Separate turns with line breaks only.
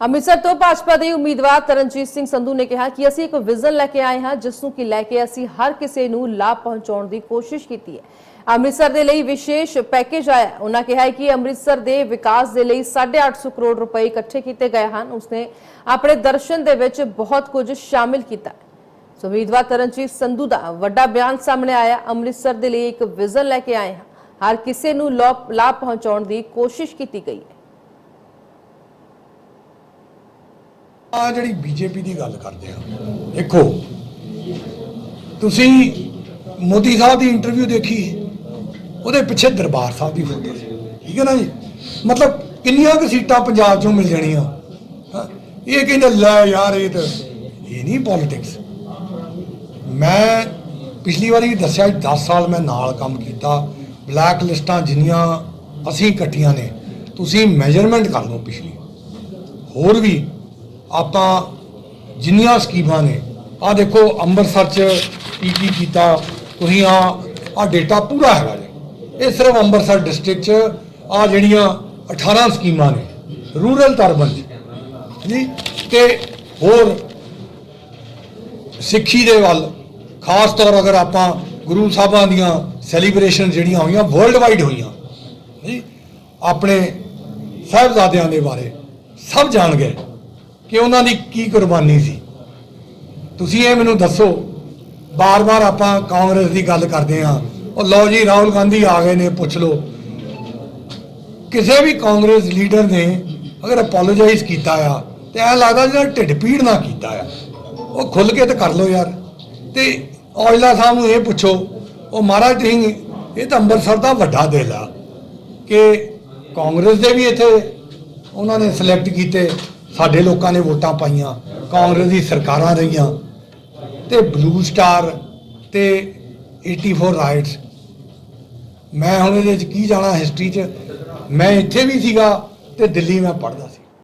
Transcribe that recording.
ਅੰਮ੍ਰਿਤਸਰ ਤੋਂ ਭਾਜਪਾ ਦੇ ਉਮੀਦਵਾਰ ਤਰਨਜੀਤ ਸਿੰਘ ਸੰਧੂ ਨੇ ਕਿਹਾ ਕਿ ਅਸੀਂ ਇੱਕ ਵਿਜ਼ਨ ਲੈ ਕੇ ਆਏ ਹਾਂ ਜਿਸ ਨੂੰ ਕਿ ਲੈ ਕੇ ਅਸੀਂ ਹਰ ਕਿਸੇ ਨੂੰ ਲਾਭ ਪਹੁੰਚਾਉਣ ਦੀ ਕੋਸ਼ਿਸ਼ ਕੀਤੀ ਹੈ। ਅੰਮ੍ਰਿਤਸਰ ਦੇ ਲਈ ਵਿਸ਼ੇਸ਼ ਪੈਕੇਜ ਆਇਆ ਉਹਨਾਂ ਕਿਹਾ ਕਿ ਅੰਮ੍ਰਿਤਸਰ ਦੇ ਵਿਕਾਸ ਦੇ ਲਈ 850 ਕਰੋੜ ਰੁਪਏ ਇਕੱਠੇ ਕੀਤੇ ਗਏ ਹਨ। ਉਸਨੇ ਆਪਣੇ ਦਰਸ਼ਨ ਦੇ ਵਿੱਚ ਬਹੁਤ ਕੁਝ ਸ਼ਾਮਿਲ ਕੀਤਾ ਸੋ ਉਮੀਦਵਾਰ ਤਰਨਜੀਤ ਸੰਧੂ ਦਾ ਵੱਡਾ ਬਿਆਨ ਸਾਹਮਣੇ ਆਇਆ। ਅੰਮ੍ਰਿਤਸਰ ਦੇ ਲਈ ਇੱਕ ਵਿਜ਼ਨ ਲੈ ਕੇ ਆਏ ਹਾਂ। ਹਰ ਕਿਸੇ ਨੂੰ ਲਾਭ ਲਾਭ ਪਹੁੰਚਾਉਣ ਦੀ ਕੋਸ਼ਿਸ਼ ਕੀਤੀ ਗਈ ਹੈ।
ਆ ਜਿਹੜੀ ਬੀਜੇਪੀ ਦੀ ਗੱਲ ਕਰਦੇ ਆ, ਦੇਖੋ, ਤੁਸੀਂ ਮੋਦੀ ਸਾਹਿਬ ਦੀ ਇੰਟਰਵਿਊ ਦੇਖੀ, ਉਹਦੇ ਪਿੱਛੇ ਦਰਬਾਰ ਸਾਹਿਬ ਦੀ ਫੋਟੋ ਸੀ, ਠੀਕ ਹੈ ਨਾ ਜੀ? ਮਤਲਬ ਕਿੰਨੀਆਂ ਕੁ ਸੀਟਾਂ ਪੰਜਾਬ ਚੋਂ ਮਿਲ ਜਾਣੀਆਂ? ਇਹ ਕਹਿੰਦੇ, ਲੈ ਯਾਰ ਇਹ ਤਾਂ, ਇਹ ਨਹੀਂ ਪੋਲਿਟਿਕਸ ਮੈਂ ਪਿਛਲੀ ਵਾਰੀ ਵੀ ਦੱਸਿਆ 10 ਸਾਲ ਮੈਂ ਨਾਲ ਕੰਮ ਕੀਤਾ ਬਲੈਕ ਲਿਸਟਾਂ ਜਿੰਨੀਆਂ ਅਸੀਂ ਇਕੱਠੀਆਂ ਨੇ, ਤੁਸੀਂ ਮੈਜ਼ਰਮੈਂਟ ਕਰ ਲਓ ਪਿਛਲੀ। ਹੋਰ ਵੀ ਆਪਾਂ ਜਿੰਨੀਆਂ ਸਕੀਮਾਂ ਨੇ ਆ ਦੇਖੋ ਅੰਮ੍ਰਿਤਸਰ ਚ ਕੀ ਕੀ ਕੀਤਾ, ਤੁਸੀਂ ਆ ਆ ਡੇਟਾ ਪੂਰਾ ਹੈਗਾ ਜੀ। ਇਹ ਸਿਰਫ ਅੰਮ੍ਰਿਤਸਰ ਡਿਸਟ੍ਰਿਕਟ ਚ ਆ ਜਿਹੜੀਆਂ 18 ਸਕੀਮਾਂ ਨੇ ਰੂਰਲ ਟਰਬਨ ਚ, ਜੀ। ਤੇ ਹੋਰ ਸਿੱਖੀ ਦੇ ਵੱਲ, ਖਾਸ ਤੌਰ ਅਗਰ ਆਪਾਂ ਗੁਰੂ ਸਾਹਿਬਾਂ ਦੀਆਂ ਸੈਲੀਬ੍ਰੇਸ਼ਨ ਜਿਹੜੀਆਂ ਹੋਈਆਂ ਵਰਲਡ ਵਾਈਡ ਹੋਈਆਂ, ਜੀ। ਆਪਣੇ ਸਾਹਿਬਜ਼ਾਦਿਆਂ ਦੇ ਬਾਰੇ ਸਭ ਜਾਣ ਗਏ ਕਿ ਉਹਨਾਂ ਦੀ ਕੀ ਕੁਰਬਾਨੀ ਸੀ? ਤੁਸੀਂ ਇਹ ਮੈਨੂੰ ਦੱਸੋ, ਬਾਰ-ਬਾਰ ਆਪਾਂ ਕਾਂਗਰਸ ਦੀ ਗੱਲ ਕਰਦੇ ਹਾਂ। ਉਹ ਲਓ ਜੀ, ਰਾਹੁਲ ਗਾਂਧੀ ਆ ਗਏ ਨੇ, ਪੁੱਛ ਲਓ। ਕਿਸੇ ਵੀ ਕਾਂਗਰਸ ਲੀਡਰ ਨੇ ਅਗਰ ਅਪੋਲੋਜਾਈਜ਼ ਕੀਤਾ ਆ, ਤੇ ਐ ਲੱਗਦਾ ਜਿਹੜਾ ਢਿੱਡ ਪੀੜ ਨਾ ਕੀਤਾ ਆ। ਉਹ ਖੁੱਲ ਕੇ ਤੇ ਕਰ ਲਓ ਯਾਰ। ਤੇ ਔਜਲਾ ਸਾਹਿਬ ਨੂੰ ਇਹ ਪੁੱਛੋ, ਉਹ ਮਹਾਰਾਜ ਸਿੰਘ ਇਹ ਤਾਂ ਅੰਮ੍ਰਿਤਸਰ ਦਾ ਵੱਡਾ ਦਿਲ ਆ ਕਿ ਕਾਂਗਰਸ ਦੇ ਵੀ ਇੱਥੇ ਉਹਨਾਂ ਨੇ ਸਿਲੈਕਟ ਕੀਤੇ। ਸਾਡੇ ਲੋਕਾਂ ਨੇ ਵੋਟਾਂ ਪਾਈਆਂ, ਕਾਂਗਰਸ ਦੀ ਸਰਕਾਰਾਂ ਰਹੀਆਂ, ਤੇ ਬਲੂ ਸਟਾਰ ਤੇ 84 ਰਾਈਟਸ ਮੈਂ ਹੁਣ ਇਹਦੇ ਵਿੱਚ ਕੀ ਜਾਣਾ ਹਿਸਟਰੀ 'ਚ? ਮੈਂ ਇੱਥੇ ਵੀ ਸੀਗਾ ਤੇ ਦਿੱਲੀ ਮੈਂ ਪੜ੍ਹਦਾ ਸੀ।